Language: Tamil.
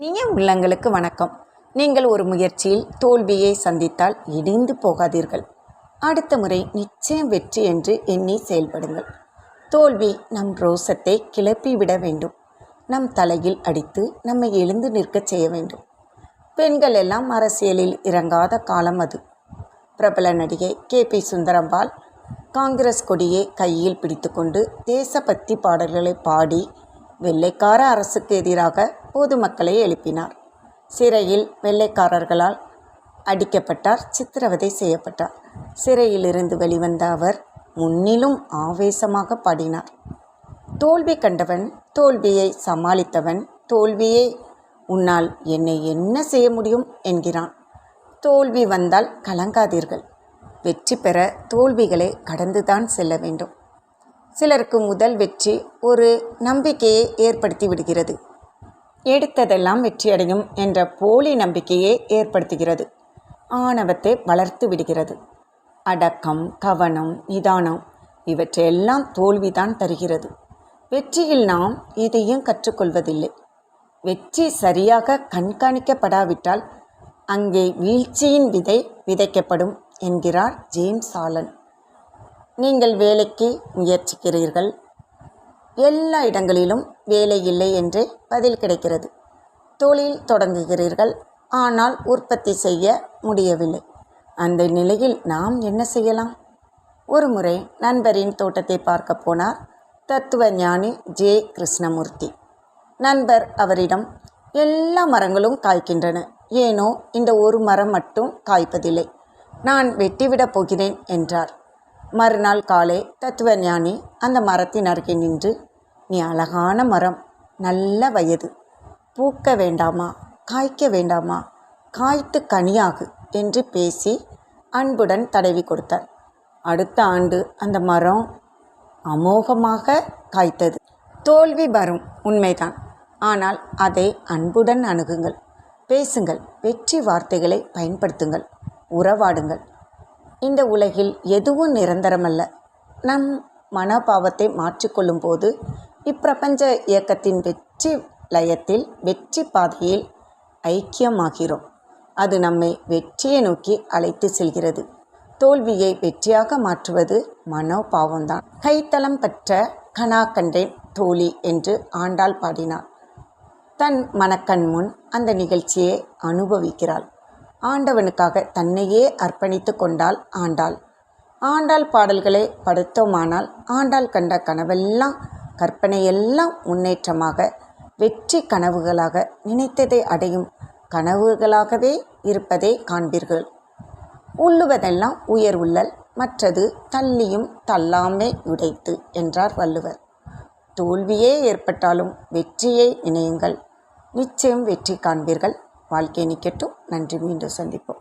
இனிய உள்ளங்களுக்கு வணக்கம். நீங்கள் ஒரு முயற்சியில் தோல்வியை சந்தித்தால் இடிந்து போகாதீர்கள். அடுத்த முறை நிச்சயம் வெற்றி என்று எண்ணி செயல்படுங்கள். தோல்வி நம் ரோசத்தை கிளப்பிவிட வேண்டும். நம் தலையில் அடித்து நம்மை எழுந்து நிற்கச் செய்ய வேண்டும். பெண்கள் எல்லாம் அரசியலில் இறங்காத காலம் அது. பிரபல நடிகை கே. பி. சுந்தரம்பாள் காங்கிரஸ் கொடியை கையில் பிடித்துக்கொண்டு தேசபக்தி பாடல்களை பாடி வெள்ளைக்கார அரசுக்கு எதிராக பொதுமக்களை எழுப்பினார். சிறையில் வெள்ளைக்காரர்களால் அடிக்கப்பட்டார் சித்திரவதை செய்யப்பட்டார். சிறையிலிருந்து வெளிவந்த அவர் முன்னிலும் ஆவேசமாக பாடினார். தோல்வி கண்டவன் தோல்வியை சமாளித்தவன் தோல்வியே உன்னால் என்னை என்ன செய்ய முடியும் என்கிறான். தோல்வி வந்தால் கலங்காதீர்கள். வெற்றி பெற தோல்விகளை கடந்துதான் செல்ல வேண்டும். சிலருக்கு முதல் வெற்றி ஒரு நம்பிக்கையை ஏற்படுத்தி விடுகிறது. எடுத்ததெல்லாம் வெற்றியடையும் என்ற போலி நம்பிக்கையை ஏற்படுத்துகிறது. ஆணவத்தை வளர்த்து விடுகிறது. அடக்கம் கவனம் நிதானம் இவற்றையெல்லாம் தோல்விதான் தருகிறது. வெற்றியில் நாம் எதையும் கற்றுக்கொள்வதில்லை. வெற்றி சரியாக கண்காணிக்கப்படாவிட்டால் அங்கே வீழ்ச்சியின் விதை விதைக்கப்படும் என்கிறார் ஜேம்ஸ் ஆலன். நீங்கள் வேலைக்கு முயற்சிக்கிறீர்கள். எல்லா இடங்களிலும் வேலை இல்லை என்று பதில் கிடைக்கிறது. தொழில் தொடங்குகிறீர்கள். ஆனால் உற்பத்தி செய்ய முடியவில்லை. அந்த நிலையில் நாம் என்ன செய்யலாம்? ஒரு முறை நண்பரின் தோட்டத்தை பார்க்க போனார் தத்துவ ஞானி ஜே. கிருஷ்ணமூர்த்தி. நண்பர் அவரிடம் எல்லா மரங்களும் காய்க்கின்றன. ஏனோ இந்த ஒரு மரம் மட்டும் காய்ப்பதில்லை. நான் வெட்டிவிடப் போகிறேன் என்றார். மறுநாள் காலை தத்துவ ஞானி அந்த மரத்தின் அருகே நின்று நீ அழகான மரம் நல்ல வயது. பூக்க வேண்டாமா? காய்க்க வேண்டாமா? காய்த்து கனியாகு என்று பேசி அன்புடன் தடவி கொடுத்தார் அடுத்த ஆண்டு அந்த மரம் அமோகமாக காய்த்தது. தோல்வி வரும் உண்மைதான். ஆனால் அதை அன்புடன் அணுகுங்கள். பேசுங்கள். வெற்றி வார்த்தைகளை பயன்படுத்துங்கள். உறவாடுங்கள். இந்த உலகில் எதுவும் நிரந்தரமல்ல. நம் மனோபாவத்தை மாற்றிக்கொள்ளும் போது இப்பிரபஞ்ச இயக்கத்தின் வெற்றி லயத்தில் வெற்றி பாதையில் ஐக்கியமாகிறோம். அது நம்மை வெற்றியை நோக்கி அழைத்து செல்கிறது. தோல்வியை வெற்றியாக மாற்றுவது மனோபாவம்தான். கைத்தளம் பற்ற கனா கண்டேன் தோழி என்று ஆண்டாள் பாடினார். தன் மனக்கண் முன் அந்த நிகழ்ச்சியை அனுபவிக்கிறாள். ஆண்டவனுக்காக தன்னையே அர்ப்பணித்து கொண்டாள் ஆண்டாள். ஆண்டாள் பாடல்களை படுத்தோமானால் ஆண்டாள் கண்ட கனவெல்லாம் கற்பனையெல்லாம் முன்னேற்றமாக வெற்றி கனவுகளாக நினைத்ததை அடையும் கனவுகளாகவே இருப்பதை காண்பீர்கள். உள்ளுவதெல்லாம் உயர் உள்ளல் மற்றது தள்ளியும் தள்ளாமே உடைத்து என்றார் வள்ளுவர். தோல்வியே ஏற்பட்டாலும் வெற்றியை இணையுங்கள் நிச்சயம் வெற்றி காண்பீர்கள். வாழ்க்கை நிற்கட்டும் நன்றி. மீண்டும் சந்திப்போம்.